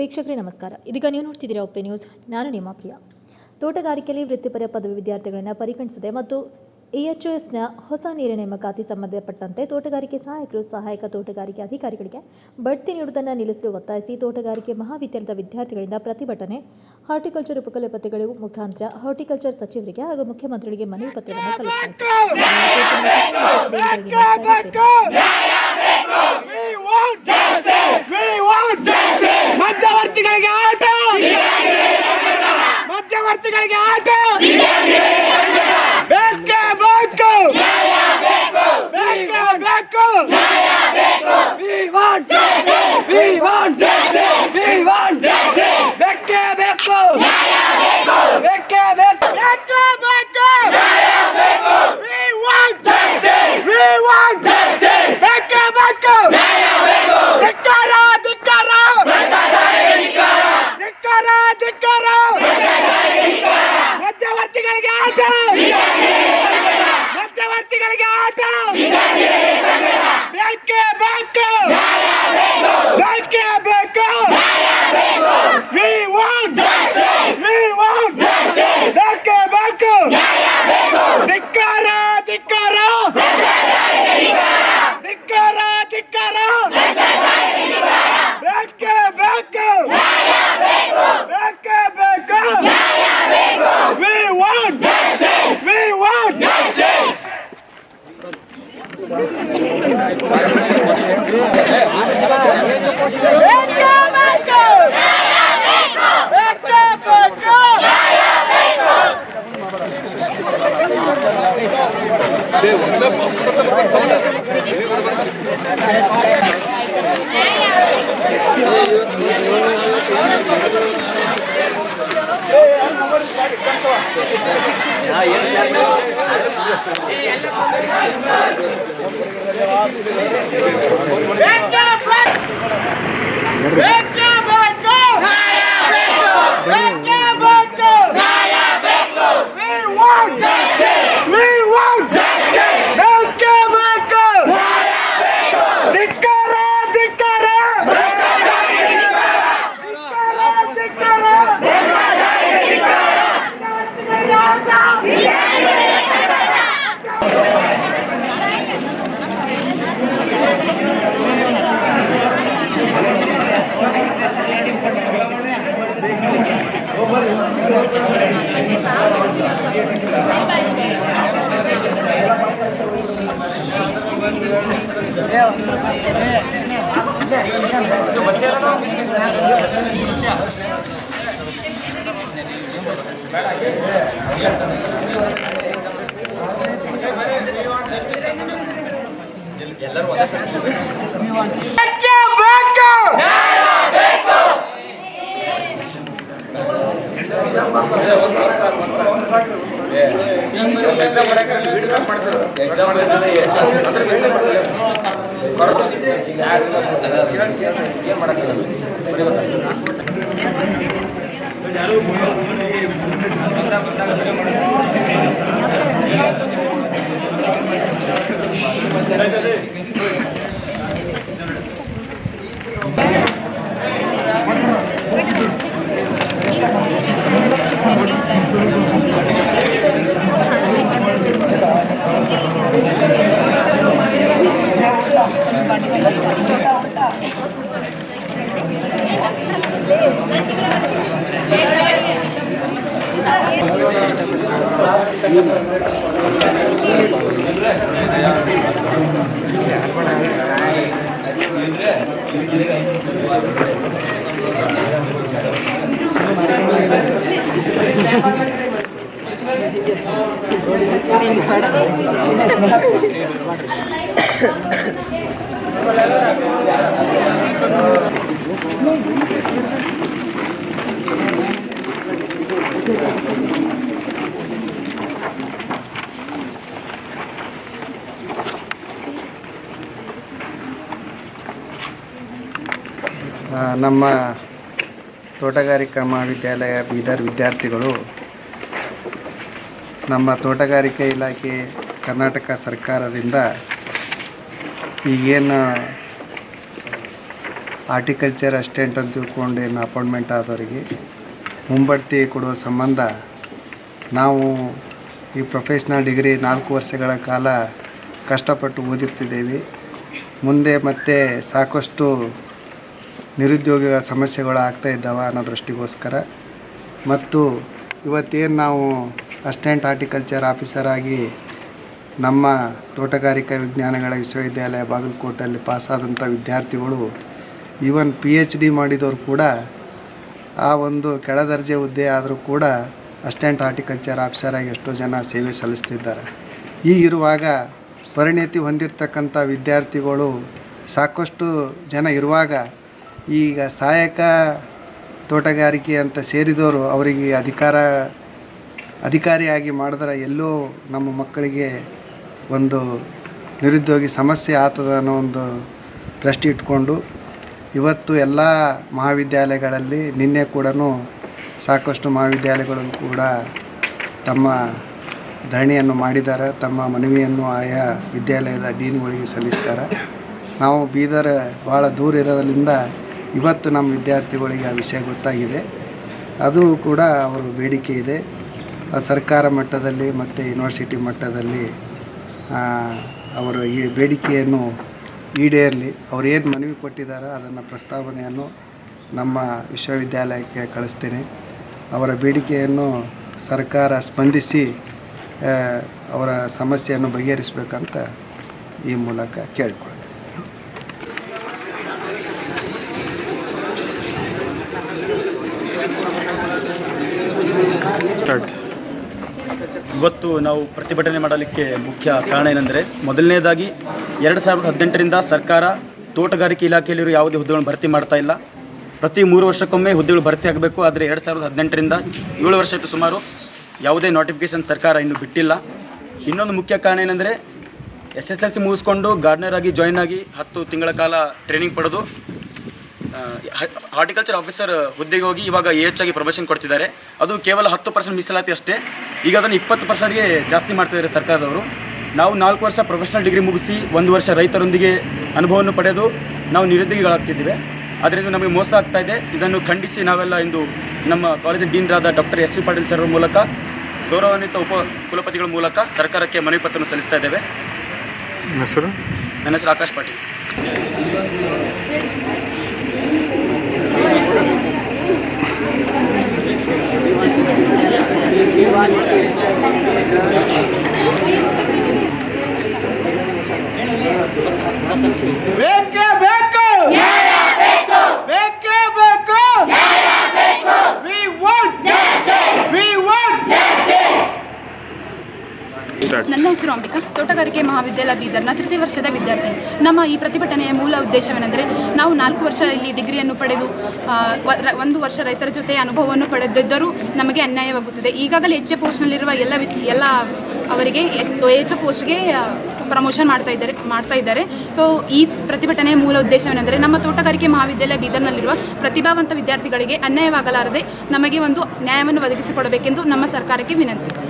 ವೀಕ್ಷಕರೇ, ನಮಸ್ಕಾರ. ಇದೀಗ ನೀವು ನೋಡ್ತಿದ್ದೀರಾ ಒಪ್ಪೆ ನ್ಯೂಸ್. ನಾನು ನಿಮ್ಮ ಪ್ರಿಯ. ತೋಟಗಾರಿಕೆಯಲ್ಲಿ ವೃತ್ತಿಪರ ಪದವಿ ವಿದ್ಯಾರ್ಥಿಗಳನ್ನು ಪರಿಗಣಿಸದೆ ಮತ್ತು ಇಎಚ್ಎಸ್ನ ಹೊಸ ನೀರಿನ ನೇಮಕಾತಿ ಸಂಬಂಧಪಟ್ಟಂತೆ ತೋಟಗಾರಿಕೆ ಸಹಾಯಕರು, ಸಹಾಯಕ ತೋಟಗಾರಿಕೆ ಅಧಿಕಾರಿಗಳಿಗೆ ಬಡ್ತಿ ನೀಡುವುದನ್ನು ನಿಲ್ಲಿಸಲು ಒತ್ತಾಯಿಸಿ ತೋಟಗಾರಿಕೆ ಮಹಾವಿದ್ಯಾಲಯದ ವಿದ್ಯಾರ್ಥಿಗಳಿಂದ ಪ್ರತಿಭಟನೆ, ಹಾರ್ಟಿಕಲ್ಚರ್ ಉಪಕುಲಪತಿಗಳು ಮುಖಾಂತರ ಹಾರ್ಟಿಕಲ್ಚರ್ ಸಚಿವರಿಗೆ ಹಾಗೂ ಮುಖ್ಯಮಂತ್ರಿಗಳಿಗೆ ಮನವಿ ಪತ್ರವನ್ನು We justice! ಮಧ್ಯವರ್ತಿಗಳಿಗೆ ಆಟ. ಮಧ್ಯವರ್ತಿಗಳಿಗೆ ಆಟ. ಬೇಕೇ ಬೇಕು. ಬೇಕೇ ಬೇಕು We want justice! We want justice! We want justice! ಬೇಕೇ ಬೇಕು ಬೇಕೇ ಬೇಕು ಬೇಕೇ ಬೇಕು We want justice! We want justice! ಬೇಕೇ ಬೇಕು ಧಿಕ್ಕಾರ ಧಿಕ್ಕಾರ ಧಿಕ್ಕಾರ ಧಿಕ್ಕಾರ ಮಧ್ಯವರ್ತಿಗಳಿಗೆ ಆಟ ಮಧ್ಯವರ್ತಿಗಳಿಗೆ ಆಟ ಬೇಕೇ ಬೇಕು ಬೇಕೇ ಬೇಕು We want justice! We want justice! ಬೇಕೇ ಬೇಕು ಧಿಕ್ಕಾರ ಧಿಕ್ಕಾರ ಧಿಕ್ಕಾರ ಧಿಕ್ಕಾರ ಬೇಕೇ ಬೇಕು ಬೇಕೇ ಬೇಕು We want justice! We want justice! ಬೇಕೇ ಬೇಕು ಬೇಕೇ ಬೇಕು ಬೇಕೇ ಬೇಕು ಬೇಕೇ ಬೇಕು ಬೇಕೇ ಬೇಕು We want justice! We want justice! ಬೇಕೇ ಬೇಕು ಧಿಕ್ಕಾರ ಧಿಕ್ಕಾರ ಧಿಕ್ಕಾರ ಬೇಕೇ ಬೇಕು ಆ, ನಮ್ಮ ತೋಟಗಾರಿಕಾ ಮಹಾವಿದ್ಯಾಲಯ ಬೀದರ್ ವಿದ್ಯಾರ್ಥಿಗಳು, ನಮ್ಮ ತೋಟಗಾರಿಕೆ ಇಲಾಖೆ ಕರ್ನಾಟಕ ಸರ್ಕಾರದಿಂದ ಈಗೇನು ಆರ್ಟಿಕಲ್ಚರ್ ಅಸಿಸ್ಟೆಂಟ್ ಅಂತ ತಿಳ್ಕೊಂಡು ಏನು ಅಪಾಯಿಂಟ್ಮೆಂಟ್ ಆದವರಿಗೆ ಮುಂಬಡ್ತಿ ಕೊಡುವ ಸಂಬಂಧ ನಾವು ಈ ಪ್ರೊಫೆಷ್ನಲ್ ಡಿಗ್ರಿ ನಾಲ್ಕು ವರ್ಷಗಳ ಕಾಲ ಕಷ್ಟಪಟ್ಟು ಓದಿರ್ತಿದ್ದೇವೆ. ಮುಂದೆ ಮತ್ತೆ ಸಾಕಷ್ಟು ನಿರುದ್ಯೋಗಿಗಳ ಸಮಸ್ಯೆಗಳು ಆಗ್ತಾ ಇದ್ದಾವೆ ಅನ್ನೋ ದೃಷ್ಟಿಗೋಸ್ಕರ. ಮತ್ತು ಇವತ್ತೇನು ನಾವು ಅಸ್ಟೆಂಟ್ ಹಾರ್ಟಿಕಲ್ಚರ್ ಆಫೀಸರ್ ಆಗಿ ನಮ್ಮ ತೋಟಗಾರಿಕಾ ವಿಜ್ಞಾನಗಳ ವಿಶ್ವವಿದ್ಯಾಲಯ ಬಾಗಲಕೋಟೆಯಲ್ಲಿ ಪಾಸಾದಂಥ ವಿದ್ಯಾರ್ಥಿಗಳು, ಈವನ್ ಪಿ ಎಚ್ ಡಿ ಮಾಡಿದವರು ಕೂಡ ಆ ಒಂದು ಕೆಳದರ್ಜೆ ಹುದ್ದೆ ಆದರೂ ಕೂಡ ಅಸಿಸ್ಟೆಂಟ್ ಹಾರ್ಟಿಕಲ್ಚರ್ ಆಫೀಸರಾಗಿ ಎಷ್ಟೋ ಜನ ಸೇವೆ ಸಲ್ಲಿಸ್ತಿದ್ದಾರೆ. ಈಗಿರುವಾಗ ಪರಿಣಿತಿ ಹೊಂದಿರತಕ್ಕಂಥ ವಿದ್ಯಾರ್ಥಿಗಳು ಸಾಕಷ್ಟು ಜನ ಇರುವಾಗ ಈಗ ಸಹಾಯಕ ತೋಟಗಾರಿಕೆ ಅಂತ ಸೇರಿದವರು ಅವರಿಗೆ ಅಧಿಕಾರ, ಅಧಿಕಾರಿಯಾಗಿ ಮಾಡಿದ್ರೆ ಎಲ್ಲೋ ನಮ್ಮ ಮಕ್ಕಳಿಗೆ ಒಂದು ನಿರುದ್ಯೋಗಿ ಸಮಸ್ಯೆ ಆಗ್ತದ ಅನ್ನೋ ಒಂದು ದೃಷ್ಟಿ ಇಟ್ಕೊಂಡು ಇವತ್ತು ಎಲ್ಲ ಮಹಾವಿದ್ಯಾಲಯಗಳಲ್ಲಿ ನಿನ್ನೆ ಕೂಡ ಸಾಕಷ್ಟು ಮಹಾವಿದ್ಯಾಲಯಗಳು ಕೂಡ ತಮ್ಮ ಧರಣಿಯನ್ನು ಮಾಡಿದ್ದಾರೆ. ತಮ್ಮ ಮನವಿಯನ್ನು ಆಯಾ ವಿದ್ಯಾಲಯದ ಡೀನ್ಗಳಿಗೆ ಸಲ್ಲಿಸ್ತಾರೆ. ನಾವು ಬೀದರ್ ಭಾಳ ದೂರ ಇರೋದ್ರಿಂದ ಇವತ್ತು ನಮ್ಮ ವಿದ್ಯಾರ್ಥಿಗಳಿಗೆ ಆ ವಿಷಯ ಗೊತ್ತಾಗಿದೆ. ಅದು ಕೂಡ ಅವರ ಬೇಡಿಕೆ ಇದೆ. ಸರ್ಕಾರ ಮಟ್ಟದಲ್ಲಿ ಮತ್ತು ಯೂನಿವರ್ಸಿಟಿ ಮಟ್ಟದಲ್ಲಿ ಅವರ ಈ ಬೇಡಿಕೆಯನ್ನು ಈಡೇರಲಿ, ಅವರು ಏನು ಮನವಿ ಕೊಟ್ಟಿದ್ದಾರೆ ಅದನ್ನು ಪ್ರಸ್ತಾವನೆಯನ್ನು ನಮ್ಮ ವಿಶ್ವವಿದ್ಯಾಲಯಕ್ಕೆ ಕಳಿಸ್ತೇನೆ. ಅವರ ಬೇಡಿಕೆಯನ್ನು ಸರ್ಕಾರ ಸ್ಪಂದಿಸಿ ಅವರ ಸಮಸ್ಯೆಯನ್ನು ಬಗೆಹರಿಸಬೇಕಂತ ಈ ಮೂಲಕ ಕೇಳಿಕೊಳ್ತೇನೆ. ಇವತ್ತು ನಾವು ಪ್ರತಿಭಟನೆ ಮಾಡಲಿಕ್ಕೆ ಮುಖ್ಯ ಕಾರಣ ಏನೆಂದರೆ ಮೊದಲನೇದಾಗಿ ಎರಡು ಸಾವಿರದ ಹದಿನೆಂಟರಿಂದ ಸರ್ಕಾರ ತೋಟಗಾರಿಕೆ ಇಲಾಖೆಯಲ್ಲಿರೋ ಯಾವುದೇ ಹುದ್ದೆಗಳನ್ನು ಭರ್ತಿ ಮಾಡ್ತಾ ಇಲ್ಲ. ಪ್ರತಿ ಮೂರು ವರ್ಷಕ್ಕೊಮ್ಮೆ ಹುದ್ದೆಗಳು ಭರ್ತಿ ಆಗಬೇಕು. ಆದರೆ ಎರಡು ಸಾವಿರದ ಹದಿನೆಂಟರಿಂದ ಏಳು ವರ್ಷ ಆಯಿತು ಸುಮಾರು ಯಾವುದೇ ನೋಟಿಫಿಕೇಷನ್ ಸರ್ಕಾರ ಇನ್ನೂ ಬಿಟ್ಟಿಲ್ಲ. ಇನ್ನೊಂದು ಮುಖ್ಯ ಕಾರಣ ಏನೆಂದರೆ ಎಸ್ ಎಸ್ ಎಲ್ ಸಿ ಮುಗಿಸ್ಕೊಂಡು ಗಾರ್ಡ್ನರ್ ಆಗಿ ಜಾಯ್ನ್ ಆಗಿ ಹತ್ತು ತಿಂಗಳ ಕಾಲ ಟ್ರೈನಿಂಗ್ ಪಡೆದು ಹಾರ್ಟಿಕಲ್ಚರ್ ಆಫೀಸರ್ ಹುದ್ದೆಗೆ ಹೋಗಿ ಇವಾಗ ಹೆಚ್ಚಾಗಿ ಎಚ್ ಆಗಿ ಪ್ರಮೋಷನ್ ಕೊಡ್ತಿದ್ದಾರೆ. ಅದು ಕೇವಲ ಹತ್ತು ಪರ್ಸೆಂಟ್ ಮೀಸಲಾತಿ ಅಷ್ಟೇ. ಈಗ ಅದನ್ನು ಇಪ್ಪತ್ತು ಪರ್ಸೆಂಟ್ಗೆ ಜಾಸ್ತಿ ಮಾಡ್ತಿದ್ದಾರೆ ಸರ್ಕಾರದವರು. ನಾವು ನಾಲ್ಕು ವರ್ಷ ಪ್ರೊಫೆಷನಲ್ ಡಿಗ್ರಿ ಮುಗಿಸಿ ಒಂದು ವರ್ಷ ರೈತರೊಂದಿಗೆ ಅನುಭವವನ್ನು ಪಡೆದು ನಾವು ನಿರುದ್ಯೋಗಿಗಳಾಗ್ತಿದ್ದೇವೆ. ಅದರಿಂದ ನಮಗೆ ಮೋಸ ಆಗ್ತಾ ಇದೆ. ಇದನ್ನು ಖಂಡಿಸಿ ನಾವೆಲ್ಲ ಇಂದು ನಮ್ಮ ಕಾಲೇಜಿನ ಡೀನ್ರಾದ doctor S V Patil sir ಮೂಲಕ ಗೌರವಾನ್ವಿತ ಉಪ ಕುಲಪತಿಗಳ ಮೂಲಕ ಸರ್ಕಾರಕ್ಕೆ ಮನವಿ ಪತ್ರವನ್ನು ಸಲ್ಲಿಸ್ತಾ ಇದ್ದೇವೆ. ಹೆಸರು? ನನ್ನ ಹೆಸರು ಆಕಾಶ್ ಪಾಟೀಲ್ ಬೇಕೇ ಬೇಕು ಬೇಕೇ ಬೇಕು We want justice. We want justice. ನನ್ನ ಹೆಸರು ಅಂಬಿಕಾ. ತೋಟಗಾರಿಕೆ ಮಹಾವಿದ್ಯಾಲಯ ಬೀದರ್ನ ತೃತೀಯ ವರ್ಷದ ವಿದ್ಯಾರ್ಥಿ. ನಮ್ಮ ಈ ಪ್ರತಿಭಟನೆಯ ಮೂಲ ಉದ್ದೇಶವೇನೆಂದರೆ ನಾವು ನಾಲ್ಕು ವರ್ಷ ಇಲ್ಲಿ ಡಿಗ್ರಿಯನ್ನು ಪಡೆದು ಒಂದು ವರ್ಷ ರೈತರ ಜೊತೆ ಅನುಭವವನ್ನು ಪಡೆದಿದ್ದರೂ ನಮಗೆ ಅನ್ಯಾಯವಾಗುತ್ತದೆ. ಈಗಾಗಲೇ ಎ ಪೋಸ್ಟ್ನಲ್ಲಿರುವ ಎಲ್ಲ ಎಲ್ಲ ಅವರಿಗೆ ಎಚ್ ಪೋಸ್ಟ್ಗೆ ಪ್ರಮೋಷನ್ ಮಾಡ್ತಾ ಇದ್ದಾರೆ ಮಾಡ್ತಾ ಇದ್ದಾರೆ. ಸೊ, ಈ ಪ್ರತಿಭಟನೆಯ ಮೂಲ ಉದ್ದೇಶವೇನೆಂದರೆ ನಮ್ಮ ತೋಟಗಾರಿಕೆ ಮಹಾವಿದ್ಯಾಲಯ ಬೀದರ್ನಲ್ಲಿರುವ ಪ್ರತಿಭಾವಂತ ವಿದ್ಯಾರ್ಥಿಗಳಿಗೆ ಅನ್ಯಾಯವಾಗಲಾರದೆ ನಮಗೆ ಒಂದು ನ್ಯಾಯವನ್ನು ಒದಗಿಸಿಕೊಡಬೇಕೆಂದು ನಮ್ಮ ಸರ್ಕಾರಕ್ಕೆ ವಿನಂತಿ.